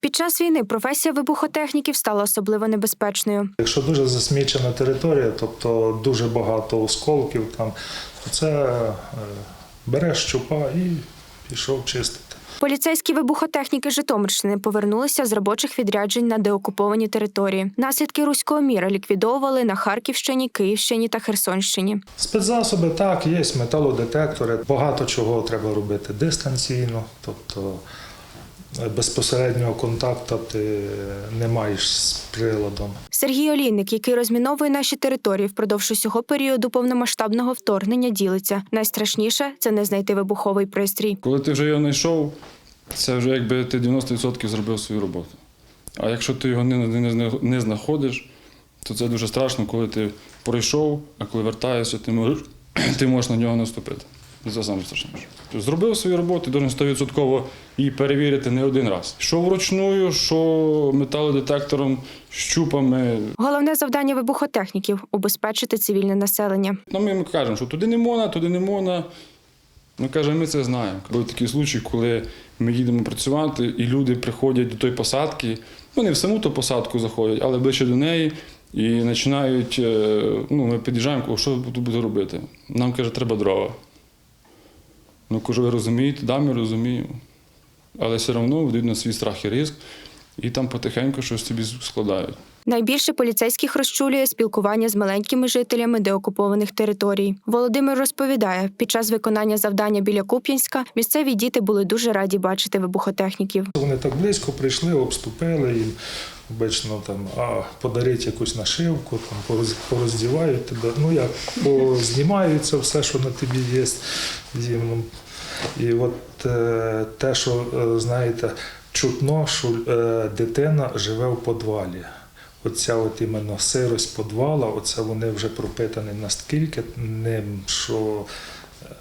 Під час війни професія вибухотехніків стала особливо небезпечною. Якщо дуже засмічена територія, тобто дуже багато осколків, там, то це е, береш щупа і пішов чистити. Поліцейські вибухотехніки Житомирщини повернулися з робочих відряджень на деокуповані території. Наслідки руського міра ліквідовували на Харківщині, Київщині та Херсонщині. Спецзасоби так, є металодетектори, багато чого треба робити дистанційно, тобто безпосереднього контакту ти не маєш з приладом. Сергій Олійник, який розміновує наші території впродовж усього періоду повномасштабного вторгнення, ділиться. Найстрашніше це не знайти вибуховий пристрій. Коли ти вже його знайшов, це вже якби ти 90% зробив свою роботу. А якщо ти його не, не, не, не знаходиш, то це дуже страшно, коли ти пройшов, а коли вертаєшся, ти можеш, ти можеш на нього наступити. Це саме страшніше. Зробив свою роботу, должен 100% її перевірити не один раз. Що вручную, що металодетектором, щупами. Головне завдання вибухотехніків убезпечити цивільне населення. Ну, ми їм кажемо, що туди не можна, туди не можна. Ми кажемо, ми це знаємо. Були такі случаї, коли ми їдемо працювати, і люди приходять до тої посадки. Вони в саму ту посадку заходять, але ближче до неї і починають. е, Ну, ми під'їжджаємо, що тут буде робити. Нам каже, треба дрова. Ну, кажу, ви розумієте, да, ми розуміємо. Але все одно ведуть свій страх і ризик, і там потихеньку щось собі складають. Найбільше поліцейських розчулює спілкування з маленькими жителями деокупованих територій. Володимир розповідає, під час виконання завдання біля Куп'янська місцеві діти були дуже раді бачити вибухотехніків. Вони так близько прийшли, обступили їм. Обично там, а подарить якусь нашивку, там пороз- пороздівають тебе. Ну як познімаються все, що на тобі є. їм. І от е, те, що е, знаєте, чутно, що е, дитина живе в подвалі. Оця от іменно сирость подвала, оце вони вже пропитані наскільки ним, що е,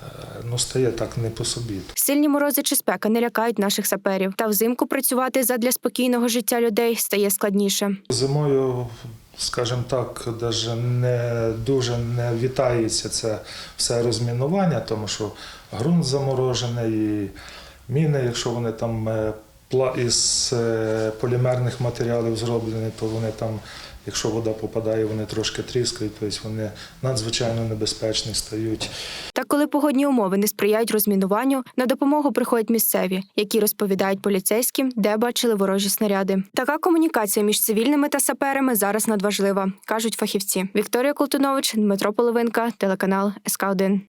ну, стає так не по собі. Сильні морози чи спека не лякають наших саперів. Та взимку працювати задля спокійного життя людей стає складніше. Зимою, скажімо так, даже не дуже не вітається це все розмінування, тому що ґрунт заморожений, і міни, якщо вони там е, із е, полімерних матеріалів зроблені, то вони там, якщо вода попадає, вони трошки тріскають, тобто вони надзвичайно небезпечні стають. Та коли погодні умови не сприяють розмінуванню, на допомогу приходять місцеві, які розповідають поліцейським, де бачили ворожі снаряди. Така комунікація між цивільними та саперами зараз надважлива, кажуть фахівці. Вікторія Колтунович, Дмитро Половинка, телеканал СК 1